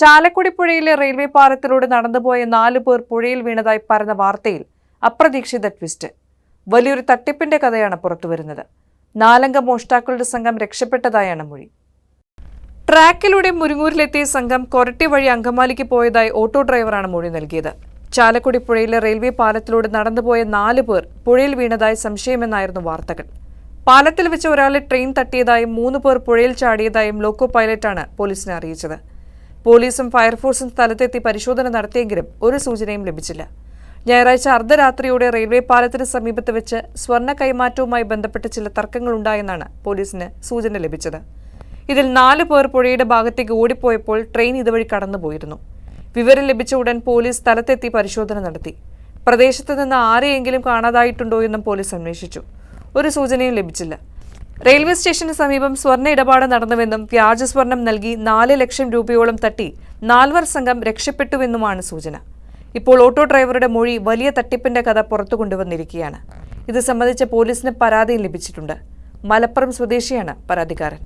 ചാലക്കുടി പുഴയിലെ റെയിൽവേ പാലത്തിലൂടെ നടന്നുപോയ നാലു പേർ പുഴയിൽ വീണതായി പരന്ന വാർത്തയിൽ അപ്രതീക്ഷിത ട്വിസ്റ്റ്. വലിയൊരു തട്ടിപ്പിന്റെ കഥയാണ് പുറത്തുവരുന്നത്. നാലംഗ മോഷ്ടാക്കളുടെ സംഘം രക്ഷപ്പെട്ടതായാണ് മൊഴി. ട്രാക്കിലൂടെ മുരുങ്ങൂരിലെത്തിയ സംഘം കൊരട്ടി വഴി അങ്കമാലിക്ക് പോയതായി ഓട്ടോ ഡ്രൈവറാണ് മൊഴി നൽകിയത്. ചാലക്കുടി പുഴയിലെ റെയിൽവേ പാലത്തിലൂടെ നടന്നുപോയ നാല് പേർ പുഴയിൽ വീണതായി സംശയമെന്നായിരുന്നു വാർത്തകൾ. പാലത്തിൽ വെച്ച് ഒരാളെ ട്രെയിൻ തട്ടിയതായും മൂന്ന് പേർ പുഴയിൽ ചാടിയതായും ലോക്കോ പൈലറ്റാണ് പോലീസിനെ അറിയിച്ചത്. പോലീസും ഫയർഫോഴ്സും സ്ഥലത്തെത്തി പരിശോധന നടത്തിയെങ്കിലും ഒരു സൂചനയും ലഭിച്ചില്ല. ഞായറാഴ്ച അർദ്ധരാത്രിയോടെ റെയിൽവേ പാലത്തിന് സമീപത്ത് വെച്ച് സ്വർണ കൈമാറ്റവുമായി ബന്ധപ്പെട്ട് ചില തർക്കങ്ങളുണ്ടായെന്നാണ് പോലീസിന് സൂചന ലഭിച്ചത്. ഇതിൽ നാല് പേർ പുഴയുടെ ഭാഗത്തേക്ക് ഓടിപ്പോയപ്പോൾ ട്രെയിൻ ഇതുവഴി കടന്നുപോയിരുന്നു. വിവരം ലഭിച്ച ഉടൻ പോലീസ് സ്ഥലത്തെത്തി പരിശോധന നടത്തി. പ്രദേശത്ത് നിന്ന് ആരെയെങ്കിലും കാണാതായിട്ടുണ്ടോ എന്നും പോലീസ് അന്വേഷിച്ചു. ഒരു സൂചനയും ലഭിച്ചില്ല. റെയിൽവേ സ്റ്റേഷന് സമീപം സ്വർണ ഇടപാട് നടന്നുവെന്നും വ്യാജ സ്വർണം നൽകി നാല് ലക്ഷം രൂപയോളം തട്ടി നാൽവർ സംഘം രക്ഷപ്പെട്ടുവെന്നുമാണ് സൂചന. ഇപ്പോൾ ഓട്ടോ ഡ്രൈവറുടെ മൊഴി വലിയ തട്ടിപ്പിന്റെ കഥ പുറത്തു കൊണ്ടുവന്നിരിക്കുകയാണ്. ഇത് സംബന്ധിച്ച് പോലീസിന് പരാതിയും ലഭിച്ചിട്ടുണ്ട്. മലപ്പുറം സ്വദേശിയാണ് പരാതിക്കാരൻ.